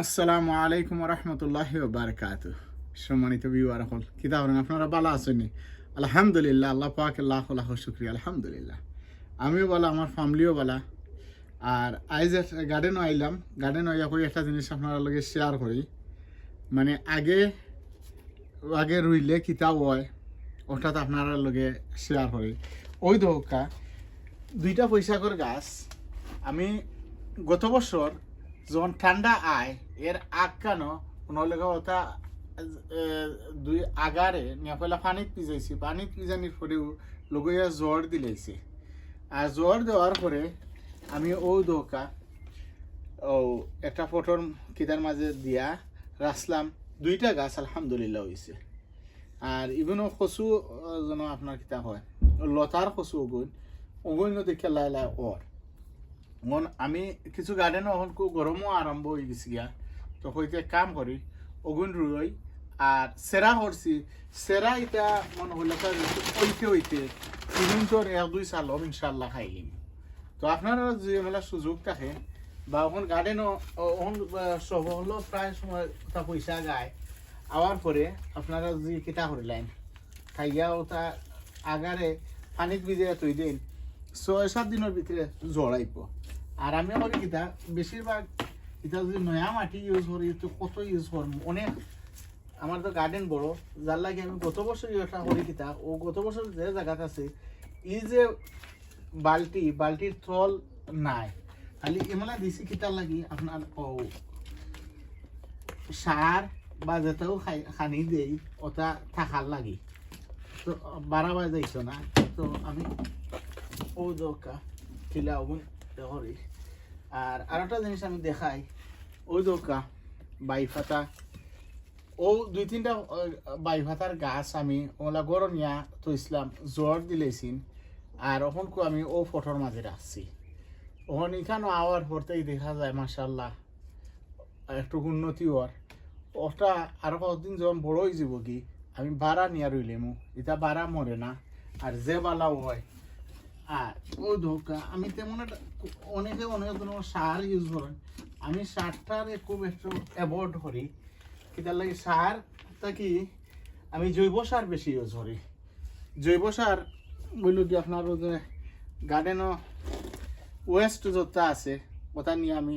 আসসালামু আলাইকুম রহমতুল্লাহ বারকাত সম্মানিত বিওয়ার হল কিতাব আপনারা ভালো আছেন আলহামদুলিল্লাহ, আল্লাহ পাক লাখ লাখ শুক্রিয়া, আলহামদুলিল্লাহ। আমিও বলা আমার ফ্যামিলিও বলা আর আইজ গার্ডেনও আইলাম গার্ডেন আইয়া করে একটা জিনিস আপনার লগে শেয়ার করি। মানে আগে আগে রুইলে কিতাব হয়, ওটাতে আপনারা লগে শেয়ার করি। ওই দৌকা, দুইটা পয়সা গাছ, আমি গত বছর যখন ঠান্ডা আয় এর আগ কেন ওটা এ, দুই আগারে নিয়ে পয়লা পানিত পিজাইছি পানিত পিজানির পরেও লগইয়া জ্বর দিলেছে আর জ্বর দেওয়ার পরে আমি ও দোকা ও একটা ফটোর কিতার মাঝে দিয়া রাখলাম দুইটা গাছ আলহামদুলিল্লাহ হয়েছে আর ইভেনও কচু যেন আপনার কিতা হয়। লতার কচু ওগুন ওগুন দেখে লাই লাই ওর মন, আমি কিছু গার্ডেন এখন খুব গরমও আরম্ভ হয়ে গেছি গিয়া। তো হইতে কাম করি অগুন রুই আর সেরা করছি সেরা এটা মনে হইলে হইতে হইতে তিন এক, দুই সাল হব ইনশাল্লাহ খাইলিম তো আপনারা যে মেলা সুযোগ থাকে, বা ওখান গার্ডেনও ওখান সব হলো প্রায় সময় তা পয়সা গায় আওয়ার পরে আপনারা যে কিতা করিলেন খাইয়া ওটা আগারে পানিত ভিজে তুই দিন ছয় সাত দিনের ভিতরে জড়াইব আর আমি আমার কিতা বেশিরভাগ এটা যদি নয়া মাটি ইউজ করি, তো কত ইউজ করব? অনেক, আমার তো গার্ডেন বড়, যার লাগে আমি গত বছর ইউজটা করি কিতা ও গত বছর যে জায়গাত আছে, এই যে বালতি, বালতির তল নাই। খালি এমলা দিছি কিতা লাগি, আপনার ও সার বা যেটাও খানি দেই, ওটা থাকার লাগি। তো বারা বাজাইছো না, তো আমি ও দোকা কিলা ওগুন করি। আর আরেকটা জিনিস আমি দেখাই, ওই দোকা, বাইফাতা। ও দুই তিনটা বাইফাতার গাছ আমি ওলা গরনিয়া তো ইসলাম জ্বর দিলেছিন আর ওখানকু আমি ও ফটোর মাঝে রাখছি। ওখান এখানে আওয়ার পরতেই দেখা যায় মাসাল্লাহ একটু উন্নতি হওয়ার। ওটা আরও কতদিন যখন বড় হয়ে যাব কি, আমি বাড়া নিয়ে রইলেমু এটা বাড়া মরে না, আর যে বালাও হয় আর ও ধোকা। আমি তেমন একটা অনেকে অনেক ধরনের সার ইউজ করেন আমি সারটারে খুব একটু অ্যাভয়েড করি। কিতার লাগে সার, তা কি, আমি জৈব সার বেশি ইউজ করি। জৈব সার বলল কি, আপনার গার্ডেনও ওয়েস্ট যতটা আছে, ওটা নিয়ে আমি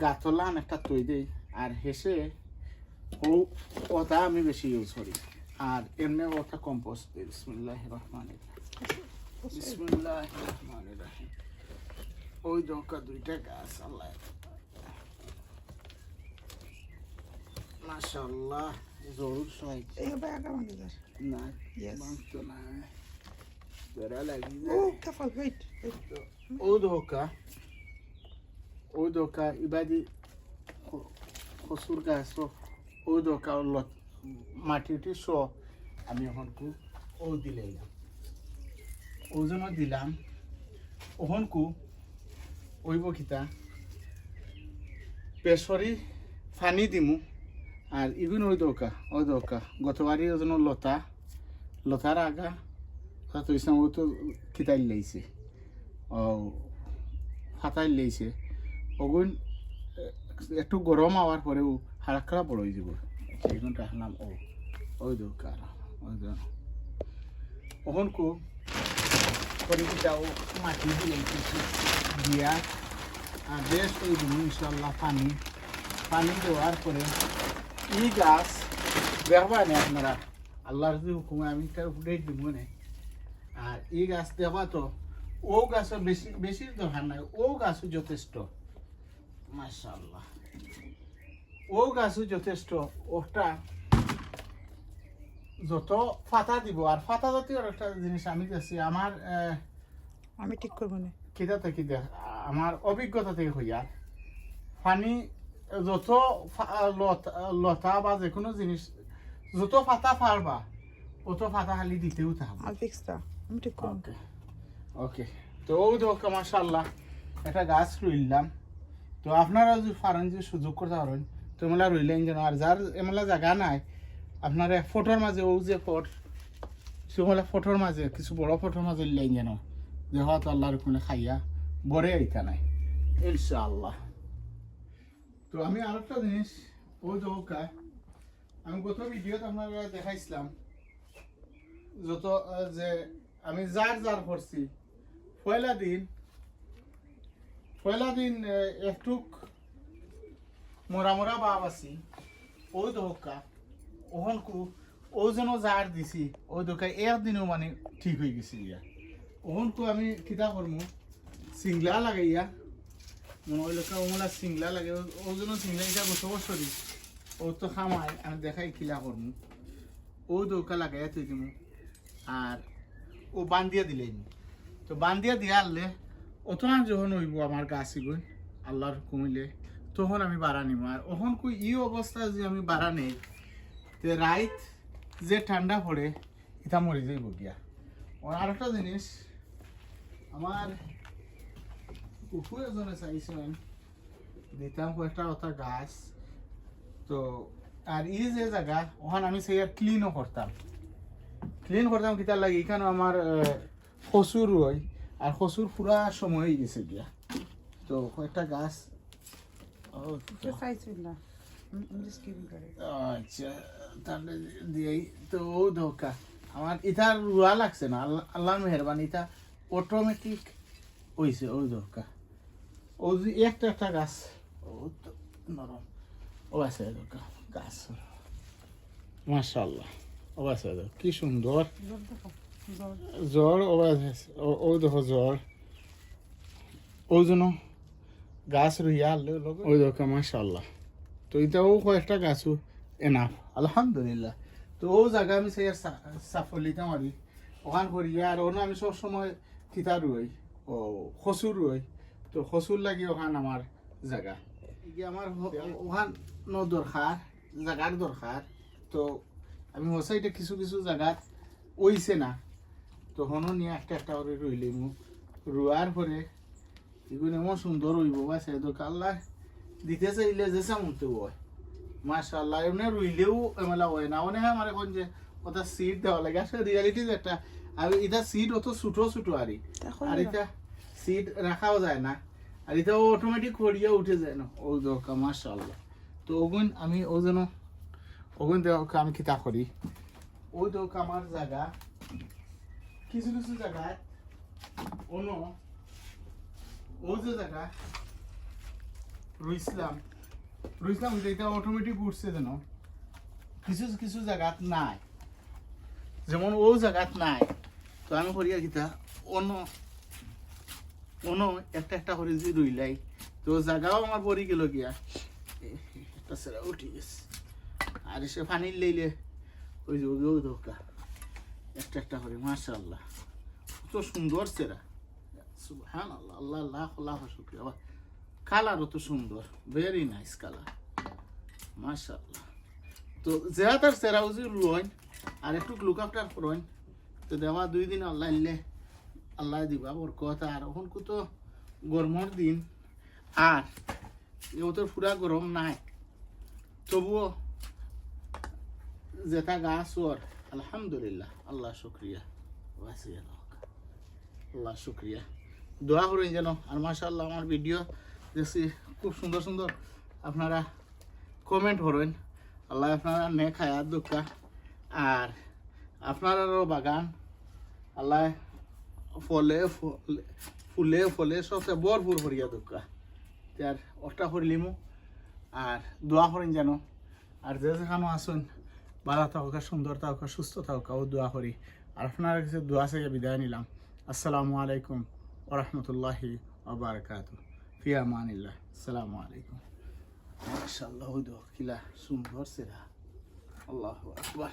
গাতলান একটা তৈ দেই। আর হেসে ও, ওটা আমি বেশি ইউজ করি। আর এমনি ওটা কম্পোস্ট দিই। বিসমুল্লাহ রহমান ওই দরকার দুইটা গাছ আল্লাহ। মাশাল্লাহ জরুর সহায় না বাঁচতো না। ধরা লাগি ও দোকা ও দোকা ইবাদি খসুর গাছ ও দোকা মাটিটি স আমি এখন ও দিলে ওজন দিলাম। ওহন কু ওইব কিতা? পেশরি ফানি দিমু। আর ইগুন ওই দৌকা ওই দৌকা। গতবারই ওজন লতা। লতার আগা তো ইসলাম ও তো কিতাই লাইছে। ও ফাটাই লাইছে। ওগুন একটু গরম হওয়ার পরেও হারাকড়া বড় হয়ে যাব। সেগুন রাখলাম ও। ওই দৌকা, ওই দৌ ওহন কু করে কিটাও মাটি দিয়ে দিয়া? আর বেশ করে দিব ইনশাল্লাহ পানি। পানি দেওয়ার পরে ই গাছ দেখবা না আপনারা? আল্লাহর যদি হুকুমে আমি তার উপরে দিব না আর এই গাছ দেওয়া তো, ও গাছও বেশি বেশি দরকার নাই, ও গাছও যথেষ্ট। মাশাল্লাহ ও গাছও যথেষ্ট, ওটা যত ফাতা দিব আর ফাতা জাতীয় একটা জিনিস আমি দেখছি আমার আমি ঠিক করব না। কিতা থেকে দেখ আমার অভিজ্ঞতা থেকে হইয়া পানি যত লতা বা যে কোনো জিনিস যত ফাতা পারবা অত ফাতা খালি দিতেও থাকবে। আমি ঠিক করব ওকে ওকে তো ও দেখো মাশাল্লাহ একটা গাছ রইলাম। তো আপনারা যদি ফারেন যদি সুযোগ করতে পারেন তো এমলা রইলেন যেন আর যার এমলা জায়গা নাই আপনারা ফটোর মাঝে ও যে ফট সেগুলা ফটোর মাঝে, কিছু বড় ফটোর মাঝে লাইন যেন। যে হয়তো আল্লাহর কোনো খাইয়া বরে আইতা নাই। ইনশাআল্লাহ। তো আমি আর একটা জিনিস ওই দৌকা আমি গত ভিডিওতে আপনারা দেখাইছিলাম, যত যে আমি যার যার করছি, পয়লা দিন পয়লা দিন একটুক মোরা মোরা বাপ আছি ওই দৌকা ওহন কু ও যেন যার দিছি ওই দোকা একদিনও মানে ঠিক হয়ে গেছে ইয়া। ওহন কু আমি কিতা করমু সিংলা লাগে ইয়া। মনে হইল ওমলা সিংলা লাগে ও- ও যেন সিংলা এটা বছর বছরই ও তো খামায় আমি দেখাই খিলা করমু ও দৌকা লাগাইয়া তুই দিমু। আর ও বান্ধিয়া দিলেই তো বান্ধিয়া দিয়া আনলে, অত না যখন হইব আমার গাছ গই আল্লাহর কমিলে তখন আমি বাড়া নিব আর ওখন কই ই অবস্থা যে আমি বাড়া নেই। তে রাইত যে ঠান্ডা পড়ে এটা মরে যাইব গিয়া। আর আরেকটা জিনিস আমার কুকুর এজনে চাইছিলেন দিতাম কয়েকটা ওটা গাছ। তো আর এই যে জায়গা ওখানে আমি সেই ক্লিনও করতাম। ক্লিন করতাম কিতার লাগে এখানে আমার খসুর রই আর খসুর পুরা সময় হয়ে গেছে গিয়া। তো কয়েকটা গাছ ও, আচ্ছা তাহলে দিয়েই তো ধোকা আমার এটা রুয়া লাগছে না আল্লাহ আল্লাহর মেহরবানি এটা অটোমেটিক হইছে ও ধোকা ও একটা একটা গাছ ও তো নরম। ও আছে ধোকা গাছ। মাশাল্লাহ ও আছে কি সুন্দর। জ্বর ও ও- দেখো জ্বর ও যেন গাছ রুইয়া ওই দেখো মাশাল্লাহ তো এটাও কয়েকটা গাছও এনাফ আলহামদুলিল্লাহ। তো ও জায়গা আমি সেই সাফল্যতা মারি ওখান করি, আর ওখানে আমি সব সময় কিতা রুই, ও খসুর রুই। তো খসুর লাগি ওখান আমার জায়গা। আমার ওখান ন দরকার জায়গার দরকার। তো আমি হোসাইটে কিছু কিছু জায়গাত ওইছে না। তখনও নিয়ে একটা একটা করে রইলে মু। রুয়ার পরে, এগুলো এমন সুন্দর হইব বা সে তো আল্লাহ দিতে চাইলে যে সামুতে হয় মাশাআল্লাহ এমনি রুইলেও এমলা হয় না। হয় আমার এখন যে ওটা সিট দেওয়া লাগে। আসলে রিয়ালিটি একটা আর এটা সিট অত ছোটো ছোটো আরই। আর এটা সিট রাখাও যায় না। আর এটা অটোমেটিক করিয়া উঠে যায় না। ও দরকার মাশাআল্লাহ। তো ওগুন আমি ও যেন ওগুন দেওয়া আমি কিতা করি। ওই দোক আমার জায়গা। কিছু কিছু জায়গায় অন্য ও যে জায়গা রুইসলাম রুইসলাম এটা অটোমেটিক উঠছে যেন। কিছু কিছু জায়গাত নাই। যেমন ও জায়গাত নাই। তো আমি করিয়া কিতা অন্য অন্য একটা একটা করে যে রইলাই তো জায়গাও আমার পরি গেল গিয়া। একটা উঠে গেছে। আর সে পানির লইলে ওই যে ওই ধোকা। একটা একটা করে, মাশাআল্লাহ। কত সুন্দর সেরা সুবহান আল্লাহ আল্লাহ, লাখ লাখ শুক্রিয়া। কালারও তো সুন্দর ভেরি নাইস কালার মাশাআল্লাহ। তো যেটা তার সেরা উজি লুইন আর একটু লুক আফটার করইন তো দেওয়া দুই দিন আল্লাহ ইল্লে আল্লাহ দিবা ওর কথা আর এখন তো গরমের দিন, আর এও তো পুরা গরম নাই। তবুও যেটা গাছ ওর, আলহামদুলিল্লাহ, আল্লাহ শুক্রিয়া। আল্লাহ শুক্রিয়া। দোয়া করেন যেন, আর মাশাআল্লাহ আমার ভিডিও দেখছি, খুব সুন্দর সুন্দর আপনারা কমেন্ট করেন। আল্লাহ আপনারা নে খায়াত দুঃখা আর আপনারারও বাগান, আল্লাহ ফলে ফলে, ফুলে সবচেয়ে ভরপুর করিয়া দুঃখা তার অটা করিলিমু আর দোয়া করেন যেন। আর যে যেখানে আসুন ভালো থাকা সুন্দর থাকা সুস্থ থাকা ও দোয়া করি। আর আপনার কাছে দোয়া থেকে বিদায় নিলাম। আসসালামু আলাইকুম ওরহমতুল্লাহি ওবরাকাত ফি আমানিল্লাহ আসসালামু আলাইকুম মাশাআল্লাহ ওই দোয়া কিলা সুন্দর সেরা আল্লাহু আকবার